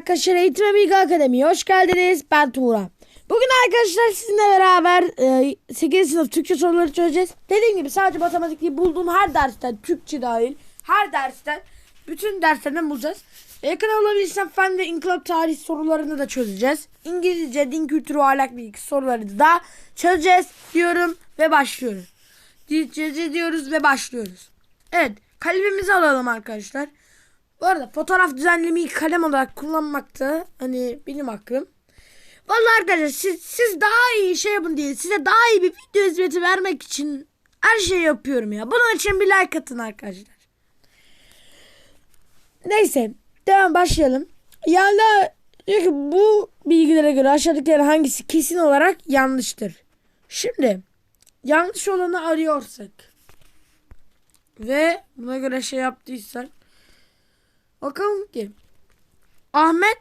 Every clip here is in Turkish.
arkadaşlar Eğitim ve Bilgi Akademi'ye hoş geldiniz. Ben Tuğra. Bugün arkadaşlar sizinle beraber e, 8. sınıf Türkçe soruları çözeceğiz. Dediğim gibi sadece matematik değil bulduğum her dersten Türkçe dahil her dersten bütün derslerden bulacağız. Yakın olabilirsem fen ve inkılap tarih sorularını da çözeceğiz. İngilizce, din kültürü, ahlak bilgisi soruları da çözeceğiz diyorum ve başlıyoruz. Çözeceğiz diyoruz ve başlıyoruz. Evet kalemimizi alalım arkadaşlar. Bu arada fotoğraf düzenlemeyi kalem olarak kullanmakta hani benim hakkım. Vallahi arkadaşlar siz, siz daha iyi şey yapın diye size daha iyi bir video hizmeti vermek için her şeyi yapıyorum ya. Bunun için bir like atın arkadaşlar. Neyse devam başlayalım. Yani diyor ki bu bilgilere göre aşağıdakilerin hangisi kesin olarak yanlıştır. Şimdi yanlış olanı arıyorsak ve buna göre şey yaptıysak Bakalım ki. Ahmet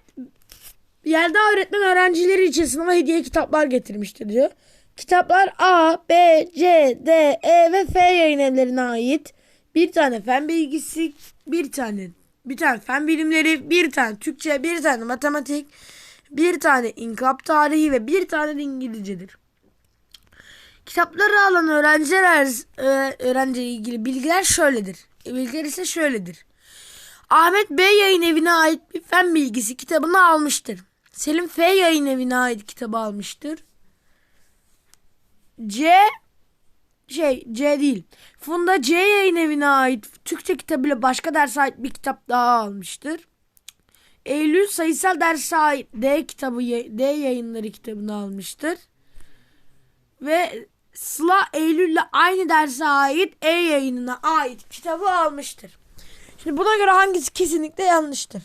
Yelda öğretmen öğrencileri için sınava hediye kitaplar getirmiştir diyor. Kitaplar A, B, C, D, E ve F yayın evlerine ait. Bir tane fen bilgisi, bir tane bir tane fen bilimleri, bir tane Türkçe, bir tane matematik, bir tane inkılap tarihi ve bir tane de İngilizcedir. Kitapları alan öğrenciler e, öğrenciyle ilgili bilgiler şöyledir. Bilgiler ise şöyledir. Ahmet B yayın evine ait bir fen bilgisi kitabını almıştır. Selim F yayın evine ait kitabı almıştır. C şey C değil. Funda C yayın evine ait Türkçe kitabıyla başka derse ait bir kitap daha almıştır. Eylül sayısal derse ait D kitabı D yayınları kitabını almıştır. Ve Sıla Eylül'le aynı derse ait E yayınına ait kitabı almıştır. Şimdi buna göre hangisi kesinlikle yanlıştır?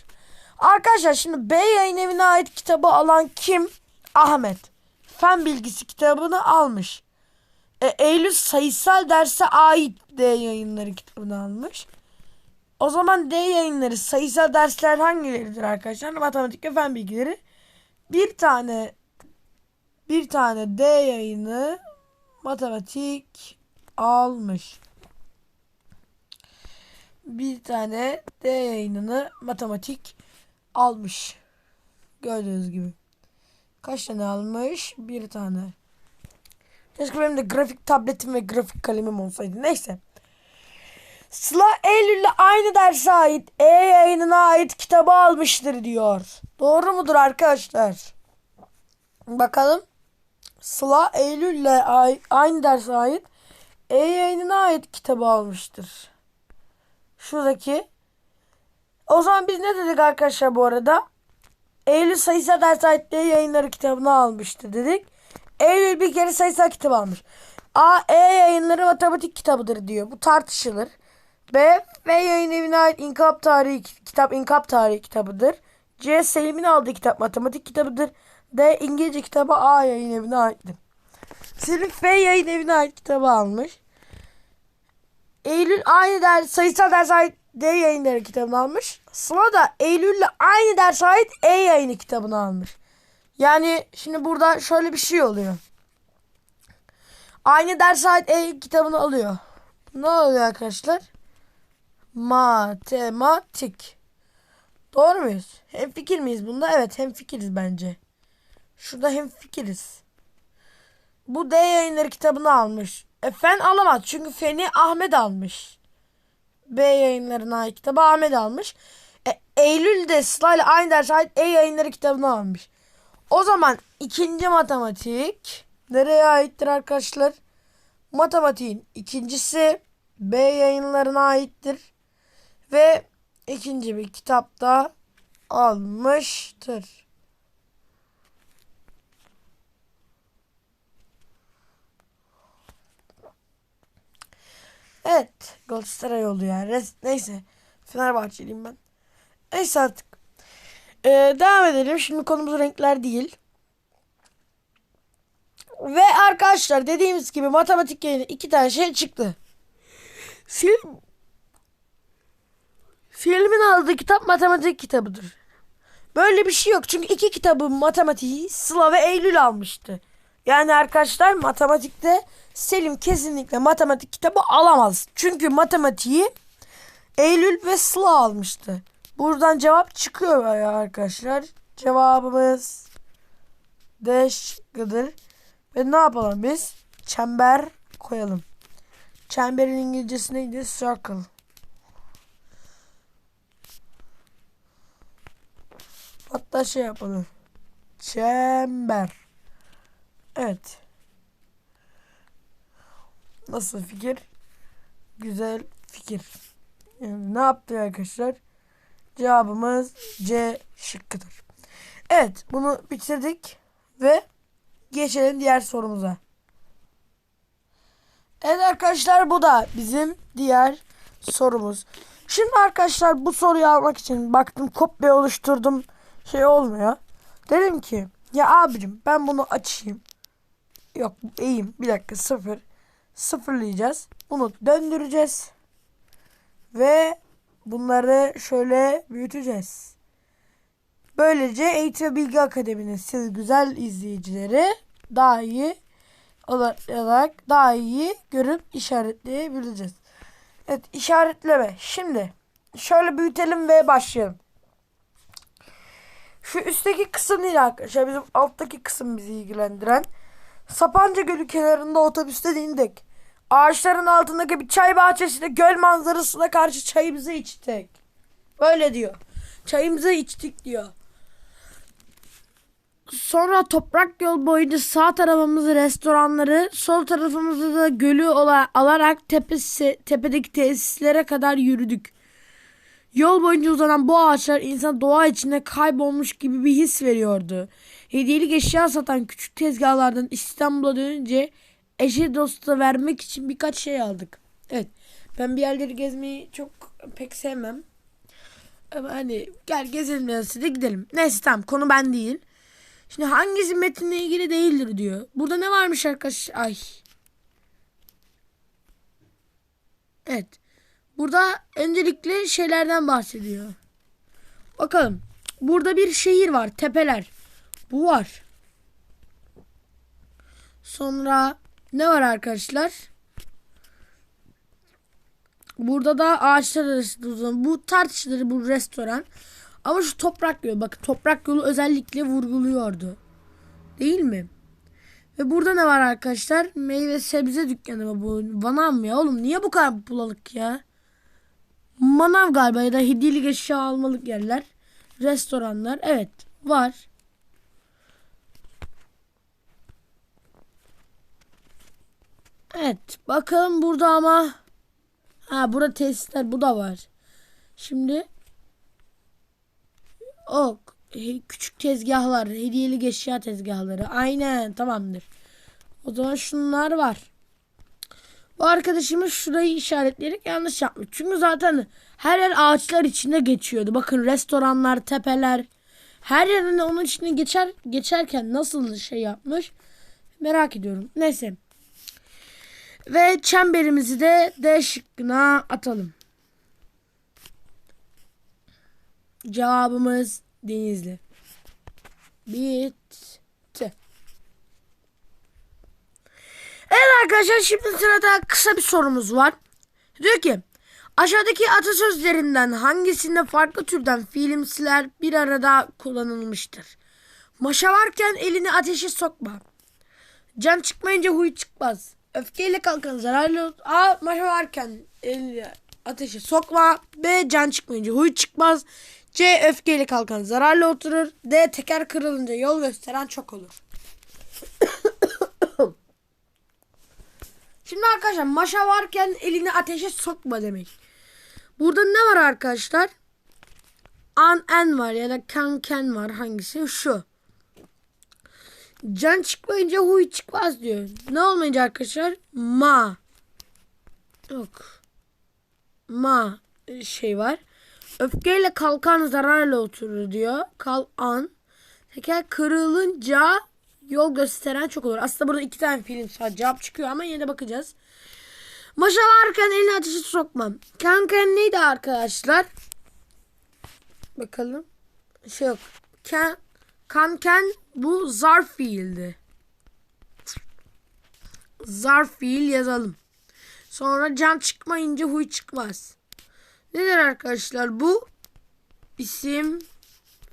Arkadaşlar şimdi B yayın evine ait kitabı alan kim? Ahmet. Fen bilgisi kitabını almış. E, Eylül sayısal derse ait D yayınları kitabını almış. O zaman D yayınları sayısal dersler hangileridir arkadaşlar? Matematik ve fen bilgileri. Bir tane bir tane D yayını matematik almış bir tane D yayınını matematik almış. Gördüğünüz gibi. Kaç tane almış? Bir tane. Keşke benim de grafik tabletim ve grafik kalemim olsaydı. Neyse. Sıla Eylül'le aynı derse ait E yayınına ait kitabı almıştır diyor. Doğru mudur arkadaşlar? Bakalım. Sıla Eylül'le aynı derse ait E yayınına ait kitabı almıştır. Şuradaki. O zaman biz ne dedik arkadaşlar bu arada? Eylül sayısal ders ayetleri yayınları kitabını almıştı dedik. Eylül bir kere sayısal kitabı almış. A, E yayınları matematik kitabıdır diyor. Bu tartışılır. B, F yayın evine ait inkılap tarihi kitap inkılap tarihi kitabıdır. C, Selim'in aldığı kitap matematik kitabıdır. D, İngilizce kitabı A yayın evine aittir. Selim F yayın evine ait kitabı almış. Eylül aynı ders sayısal ders ait D yayınları kitabını almış. Sıla da Eylül'le aynı ders ait E yayını kitabını almış. Yani şimdi burada şöyle bir şey oluyor. Aynı ders ait E kitabını alıyor. Ne oluyor arkadaşlar? Matematik. Doğru muyuz? Hem fikir miyiz bunda? Evet hem fikiriz bence. Şurada hem fikiriz. Bu D yayınları kitabını almış. E, fen alamaz. Çünkü feni Ahmet almış. B yayınlarına ait kitabı Ahmet almış. E, Eylül de Sıla ile aynı ders ait E yayınları kitabını almış. O zaman ikinci matematik nereye aittir arkadaşlar? Matematiğin ikincisi B yayınlarına aittir. Ve ikinci bir kitapta almıştır. Evet. Galatasaray oldu yani. Neyse. Fenerbahçeliyim ben. Neyse artık. Ee, devam edelim. Şimdi konumuz renkler değil. Ve arkadaşlar dediğimiz gibi matematik yayını iki tane şey çıktı. Selim Selim'in aldığı kitap matematik kitabıdır. Böyle bir şey yok. Çünkü iki kitabı matematiği Sıla ve Eylül almıştı. Yani arkadaşlar matematikte Selim kesinlikle matematik kitabı alamaz. Çünkü matematiği Eylül ve Sıla almıştı. Buradan cevap çıkıyor ya arkadaşlar. Cevabımız D şıkkıdır. Ve ne yapalım biz? Çember koyalım. Çemberin İngilizcesi neydi? Circle. Hatta şey yapalım. Çember. Evet. Nasıl fikir? Güzel fikir. Yani ne yaptı arkadaşlar? Cevabımız C şıkkıdır. Evet bunu bitirdik ve geçelim diğer sorumuza. Evet arkadaşlar bu da bizim diğer sorumuz. Şimdi arkadaşlar bu soruyu almak için baktım kopya oluşturdum şey olmuyor. Dedim ki ya abicim ben bunu açayım. Yok iyiyim bir dakika sıfır. Sıfırlayacağız. Bunu döndüreceğiz. Ve bunları şöyle büyüteceğiz. Böylece Eğitim ve Bilgi Akademi'nin siz güzel izleyicileri daha iyi olarak daha iyi görüp işaretleyebileceğiz. Evet işaretleme. Şimdi şöyle büyütelim ve başlayalım. Şu üstteki kısım değil arkadaşlar. Bizim alttaki kısım bizi ilgilendiren. Sapanca Gölü kenarında otobüste indik. Ağaçların altındaki bir çay bahçesinde göl manzarasına karşı çayımızı içtik. Böyle diyor. Çayımızı içtik diyor. Sonra toprak yol boyunca sağ tarafımızı restoranları, sol tarafımızı da gölü alarak tepesi, tepedeki tesislere kadar yürüdük. Yol boyunca uzanan bu ağaçlar insan doğa içinde kaybolmuş gibi bir his veriyordu. Hediyelik eşya satan küçük tezgahlardan İstanbul'a dönünce eşe dosta vermek için birkaç şey aldık. Evet ben bir yerleri gezmeyi çok pek sevmem. Ama hani gel gezelim derse de gidelim. Neyse tamam konu ben değil. Şimdi hangisi metinle ilgili değildir diyor. Burada ne varmış arkadaş? Ay. Evet. Burada öncelikle şeylerden bahsediyor. Bakalım. Burada bir şehir var. Tepeler. Bu var. Sonra ne var arkadaşlar? Burada da ağaçlar arasında uzanan. Bu tartışılır bu restoran. Ama şu toprak yolu. Bakın toprak yolu özellikle vurguluyordu. Değil mi? Ve burada ne var arkadaşlar? Meyve sebze dükkanı mı bu? Manav mı ya oğlum? Niye bu kadar bulalık ya? Manav galiba ya da hediyelik eşya almalık yerler. Restoranlar. Evet var. Evet. Bakalım burada ama. Ha burada tesisler bu da var. Şimdi o he- küçük tezgahlar, hediyelik eşya tezgahları. Aynen tamamdır. O zaman şunlar var. Bu arkadaşımız şurayı işaretleyerek yanlış yapmış. Çünkü zaten her yer ağaçlar içinde geçiyordu. Bakın restoranlar, tepeler. Her yerine onun içine geçer geçerken nasıl şey yapmış merak ediyorum. Neyse. Ve çemberimizi de D şıkkına atalım. Cevabımız Denizli. Bitti. Evet arkadaşlar şimdi sırada kısa bir sorumuz var. Diyor ki aşağıdaki atasözlerinden hangisinde farklı türden fiilimsiler bir arada kullanılmıştır? Maşa varken elini ateşe sokma. Can çıkmayınca huy çıkmaz. Öfkeyle kalkan zararlı. A. Maşa varken elini ateşe sokma. B. Can çıkmayınca huy çıkmaz. C. Öfkeyle kalkan zararlı oturur. D. Teker kırılınca yol gösteren çok olur. Şimdi arkadaşlar maşa varken elini ateşe sokma demek. Burada ne var arkadaşlar? An en var ya da kan ken var hangisi? Şu. Can çıkmayınca huy çıkmaz diyor. Ne olmayınca arkadaşlar? Ma. Yok. Ma şey var. Öfkeyle kalkan zararla oturur diyor. Kal an. Teker kırılınca yol gösteren çok olur. Aslında burada iki tane film var. Cevap çıkıyor ama yine de bakacağız. Maşa varken elini ateşe sokmam. Kanken neydi arkadaşlar? Bakalım. Şey yok. Ken, kanken bu zarf fiildi. Zarf fiil yazalım. Sonra can çıkmayınca huy çıkmaz. Nedir arkadaşlar bu? isim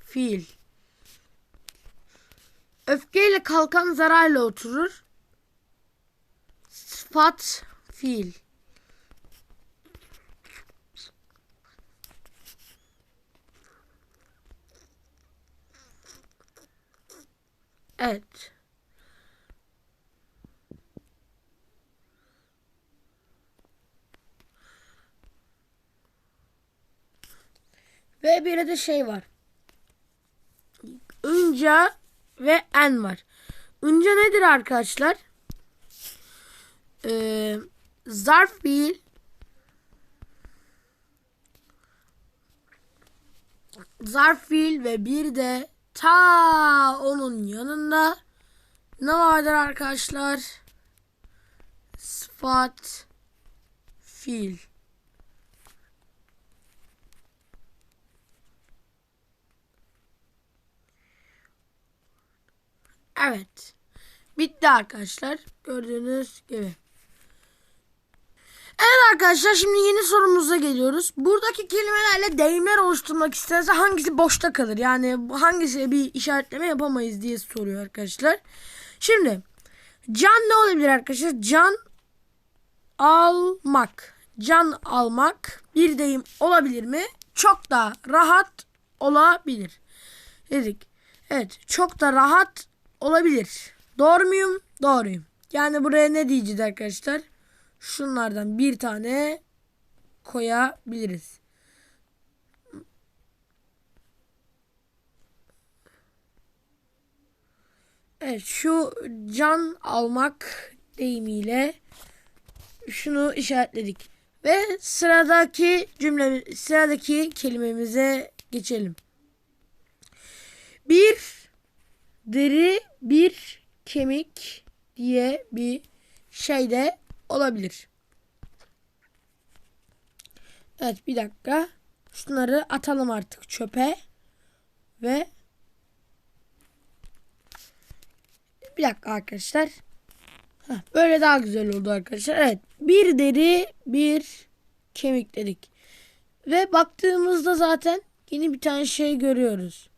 fiil. Öfkeyle kalkan zararla oturur. Sıfat fiil. Evet. Ve bir de şey var. Önca ve en var. Önce nedir arkadaşlar? Ee, zarf fiil zarf fiil ve bir de ta onun yanında ne vardır arkadaşlar? Sıfat fiil. Evet. Bitti arkadaşlar. Gördüğünüz gibi. Evet arkadaşlar şimdi yeni sorumuza geliyoruz. Buradaki kelimelerle deyimler oluşturmak isterse hangisi boşta kalır? Yani hangisi bir işaretleme yapamayız diye soruyor arkadaşlar. Şimdi can ne olabilir arkadaşlar? Can almak. Can almak bir deyim olabilir mi? Çok da rahat olabilir. Dedik. Evet çok da rahat olabilir. Doğru muyum? Doğruyum. Yani buraya ne diyeceğiz arkadaşlar? Şunlardan bir tane koyabiliriz. Evet şu can almak deyimiyle şunu işaretledik. Ve sıradaki cümle sıradaki kelimemize geçelim. Bir deri bir kemik diye bir şey de olabilir. Evet bir dakika. Şunları atalım artık çöpe. Ve bir dakika arkadaşlar. Böyle daha güzel oldu arkadaşlar. Evet bir deri bir kemik dedik. Ve baktığımızda zaten yeni bir tane şey görüyoruz.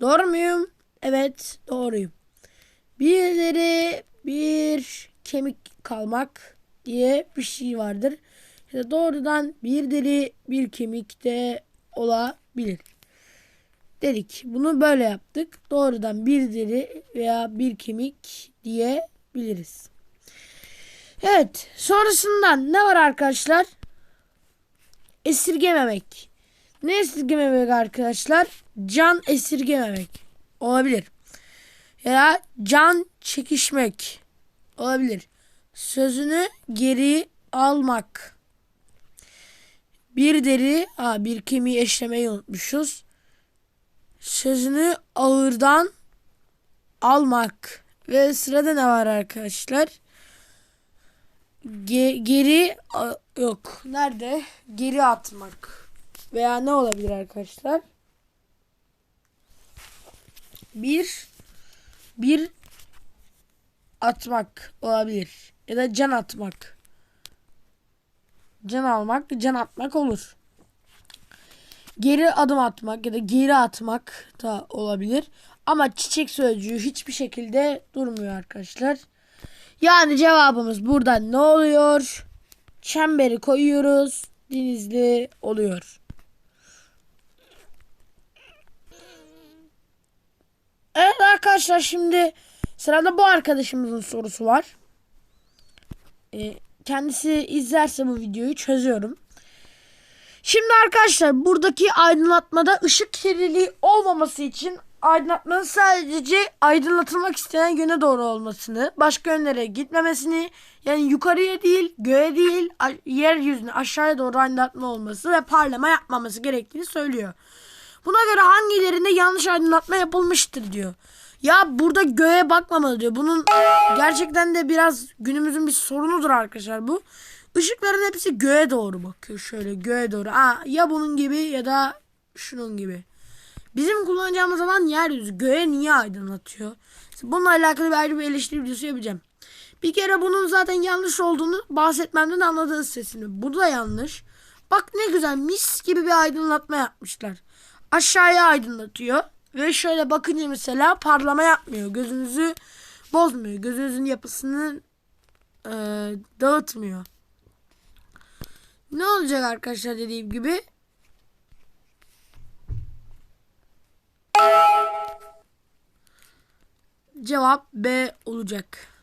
Doğru muyum? Evet doğruyum. Bir deri bir kemik kalmak diye bir şey vardır. İşte doğrudan bir deri bir kemik de olabilir. Dedik. Bunu böyle yaptık. Doğrudan bir deri veya bir kemik diyebiliriz. Evet. Sonrasından ne var arkadaşlar? Esirgememek. Ne esirgememek arkadaşlar? Can esirgememek. Olabilir. Ya can çekişmek. Olabilir. Sözünü geri almak. Bir deri, ha bir kemiği eşlemeyi unutmuşuz. Sözünü ağırdan almak. Ve sırada ne var arkadaşlar? Ge- geri yok. Nerede? Geri atmak. Veya ne olabilir arkadaşlar? Bir bir atmak olabilir. Ya da can atmak. Can almak, can atmak olur. Geri adım atmak ya da geri atmak da olabilir. Ama çiçek sözcüğü hiçbir şekilde durmuyor arkadaşlar. Yani cevabımız burada ne oluyor? Çemberi koyuyoruz. Denizli oluyor. Evet arkadaşlar şimdi sırada bu arkadaşımızın sorusu var. Ee, kendisi izlerse bu videoyu çözüyorum. Şimdi arkadaşlar buradaki aydınlatmada ışık kirliliği olmaması için aydınlatmanın sadece aydınlatılmak istenen yöne doğru olmasını, başka yönlere gitmemesini, yani yukarıya değil, göğe değil, yeryüzüne aşağıya doğru aydınlatma olması ve parlama yapmaması gerektiğini söylüyor. Buna göre hangilerinde yanlış aydınlatma yapılmıştır diyor. Ya burada göğe bakmamalı diyor. Bunun gerçekten de biraz günümüzün bir sorunudur arkadaşlar bu. Işıkların hepsi göğe doğru bakıyor. Şöyle göğe doğru. Aa, ya bunun gibi ya da şunun gibi. Bizim kullanacağımız alan yeryüzü. Göğe niye aydınlatıyor? Bununla alakalı bir ayrı bir eleştiri videosu yapacağım. Bir kere bunun zaten yanlış olduğunu bahsetmemden anladığınız sesini. Bu da yanlış. Bak ne güzel mis gibi bir aydınlatma yapmışlar. aşağıya aydınlatıyor. Ve şöyle bakınca mesela parlama yapmıyor. Gözünüzü bozmuyor. Gözünüzün yapısını e, dağıtmıyor. Ne olacak arkadaşlar dediğim gibi? Cevap B olacak.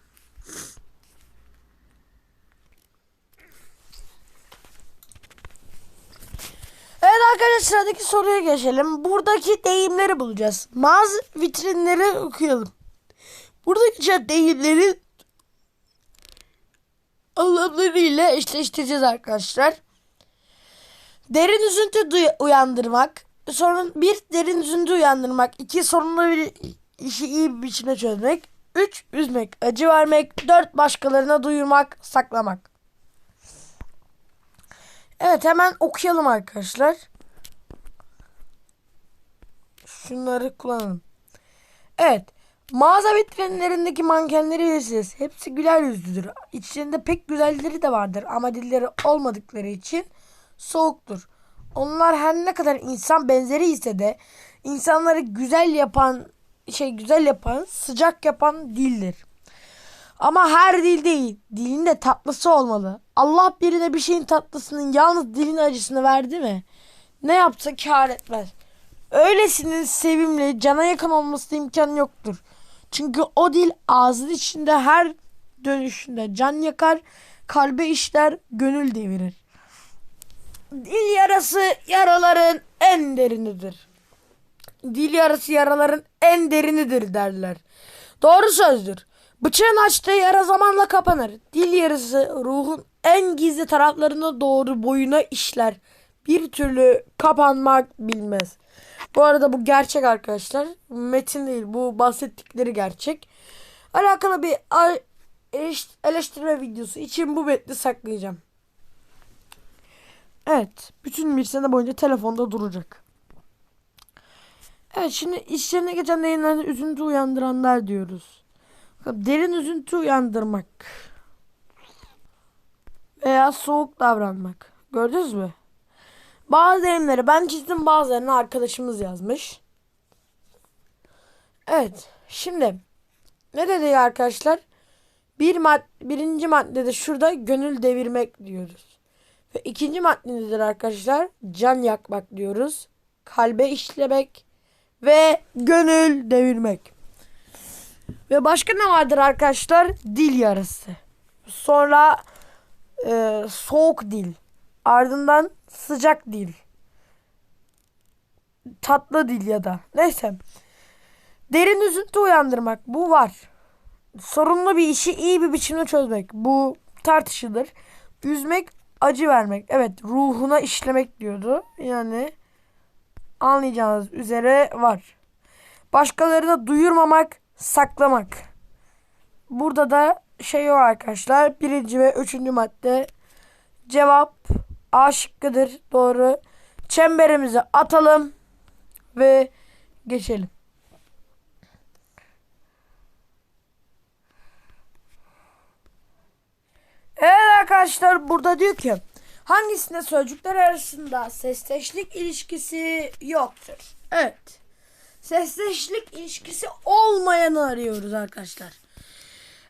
Arkadaşlar sıradaki soruya geçelim. Buradaki deyimleri bulacağız. Mağaza vitrinleri okuyalım. Buradaki deyimleri anlamlarıyla eşleştireceğiz arkadaşlar. Derin üzüntü uyandırmak. Sorun bir derin üzüntü uyandırmak. iki sorunlu bir işi iyi bir biçimde çözmek. Üç üzmek, acı vermek. Dört başkalarına duyurmak, saklamak. Evet hemen okuyalım arkadaşlar. Şunları kullanalım. Evet. Mağaza vitrinlerindeki mankenleri bilirsiniz. Hepsi güler yüzlüdür. İçlerinde pek güzelleri de vardır ama dilleri olmadıkları için soğuktur. Onlar her ne kadar insan benzeri ise de insanları güzel yapan şey güzel yapan, sıcak yapan dildir. Ama her dil değil. Dilin de tatlısı olmalı. Allah birine bir şeyin tatlısının yalnız dilin acısını verdi mi? Ne yapsa kar etmez. Öylesinin sevimli, cana yakın olması imkan yoktur. Çünkü o dil ağzın içinde her dönüşünde can yakar, kalbe işler, gönül devirir. Dil yarası yaraların en derinidir. Dil yarası yaraların en derinidir derler. Doğru sözdür. Bıçağın açtığı yara zamanla kapanır. Dil yarısı ruhun en gizli taraflarına doğru boyuna işler. Bir türlü kapanmak bilmez. Bu arada bu gerçek arkadaşlar. Metin değil. Bu bahsettikleri gerçek. Alakalı bir eleştirme videosu için bu metni saklayacağım. Evet. Bütün bir sene boyunca telefonda duracak. Evet şimdi işlerine geçen yayınlarda üzüntü uyandıranlar diyoruz. Derin üzüntü uyandırmak. Veya soğuk davranmak. Gördünüz mü? Bazı deyimleri ben çizdim bazılarını arkadaşımız yazmış. Evet. Şimdi ne dedi arkadaşlar? Bir mad birinci maddede şurada gönül devirmek diyoruz. Ve ikinci maddedir arkadaşlar can yakmak diyoruz. Kalbe işlemek ve gönül devirmek. Ve başka ne vardır arkadaşlar? Dil yarısı. Sonra e, soğuk dil. Ardından sıcak dil. Tatlı dil ya da. Neyse. Derin üzüntü uyandırmak. Bu var. Sorunlu bir işi iyi bir biçimde çözmek. Bu tartışılır. Üzmek, acı vermek. Evet ruhuna işlemek diyordu. Yani anlayacağınız üzere var. Başkalarına duyurmamak, saklamak. Burada da şey o arkadaşlar. Birinci ve üçüncü madde. Cevap A şıkkıdır. Doğru. Çemberimizi atalım. Ve geçelim. Evet arkadaşlar burada diyor ki hangisinde sözcükler arasında sesteşlik ilişkisi yoktur? Evet. Sesteşlik ilişkisi olmayanı arıyoruz arkadaşlar.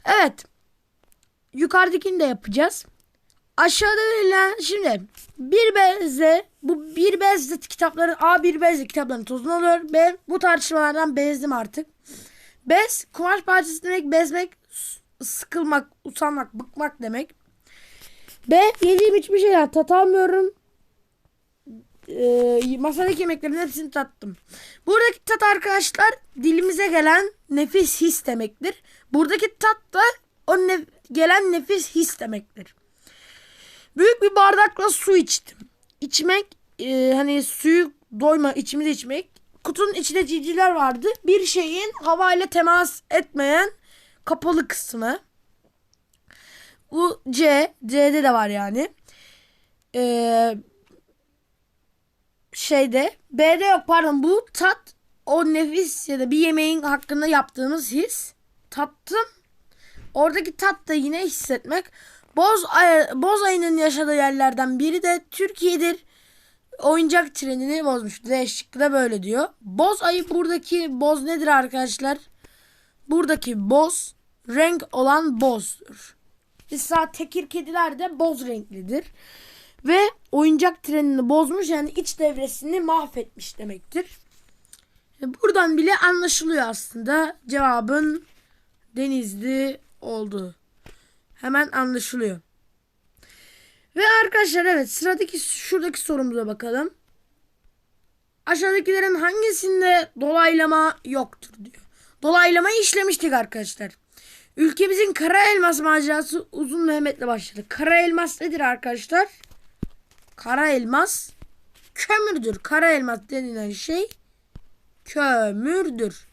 Evet. Yukarıdakini de yapacağız. Aşağıda verilen şimdi bir bezle bu bir bezle kitapların A bir bezle kitapların tozunu alıyor. B bu tartışmalardan bezdim artık. Bez kumaş parçası demek bezmek sıkılmak usanmak bıkmak demek. B yediğim hiçbir şeyler tat almıyorum. Ee, masadaki yemeklerin hepsini tattım. Buradaki tat arkadaşlar dilimize gelen nefis his demektir. Buradaki tat da o ne gelen nefis his demektir. Büyük bir bardakla su içtim. İçmek e, hani suyu doyma içimize içmek. Kutunun içinde civcivler vardı. Bir şeyin havayla temas etmeyen kapalı kısmı. Bu C. C'de de var yani. Ee, şeyde B'de yok pardon bu tat o nefis ya da bir yemeğin hakkında yaptığımız his tattım. Oradaki tat da yine hissetmek. Boz, ay, Boz ayının yaşadığı yerlerden biri de Türkiye'dir. oyuncak trenini bozmuş. D şıkkı böyle diyor. Boz ayı buradaki boz nedir arkadaşlar? Buradaki boz renk olan bozdur. Mesela tekir kediler de boz renklidir. Ve oyuncak trenini bozmuş yani iç devresini mahvetmiş demektir. E, Buradan bile anlaşılıyor aslında cevabın denizli olduğu. Hemen anlaşılıyor. Ve arkadaşlar evet sıradaki şuradaki sorumuza bakalım. Aşağıdakilerin hangisinde dolaylama yoktur diyor. Dolaylamayı işlemiştik arkadaşlar. Ülkemizin kara elmas macerası Uzun Mehmet'le başladı. Kara elmas nedir arkadaşlar? Kara elmas kömürdür. Kara elmas denilen şey kömürdür.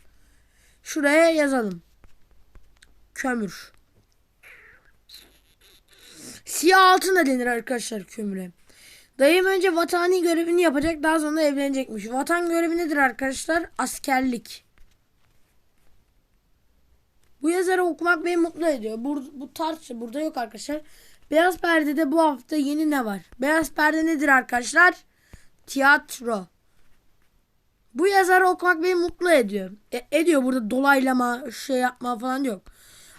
Şuraya yazalım. Kömür. Siyah altın da denir arkadaşlar kömüre. Dayım önce vatani görevini yapacak daha sonra evlenecekmiş. Vatan görevi nedir arkadaşlar? Askerlik. Bu yazarı okumak beni mutlu ediyor. Bu, bu tartışma burada yok arkadaşlar. Beyaz Perde'de bu hafta yeni ne var? Beyaz Perde nedir arkadaşlar? Tiyatro. Bu yazarı okumak beni mutlu ediyor. E, ediyor burada dolaylama, şey yapma falan yok.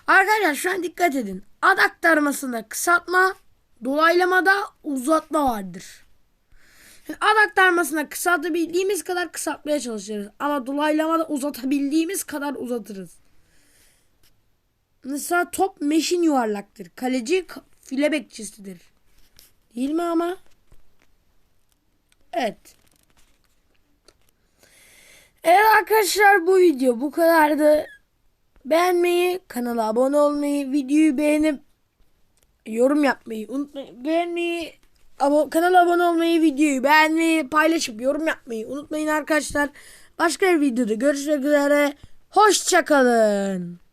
Arkadaşlar şu an dikkat edin. Ad aktarmasında kısaltma, dolaylamada uzatma vardır. Ad aktarmasında kısaltabildiğimiz kadar kısaltmaya çalışırız. Ama dolaylamada uzatabildiğimiz kadar uzatırız. Mesela top meşin yuvarlaktır. Kaleci ka- file bekçisidir. Değil mi ama? Evet. Evet arkadaşlar bu video bu kadardı. Beğenmeyi, kanala abone olmayı, videoyu beğenip yorum yapmayı unutmayın. Beğenmeyi, abo- kanala abone olmayı, videoyu beğenmeyi, paylaşıp yorum yapmayı unutmayın arkadaşlar. Başka bir videoda görüşmek üzere. Hoşçakalın.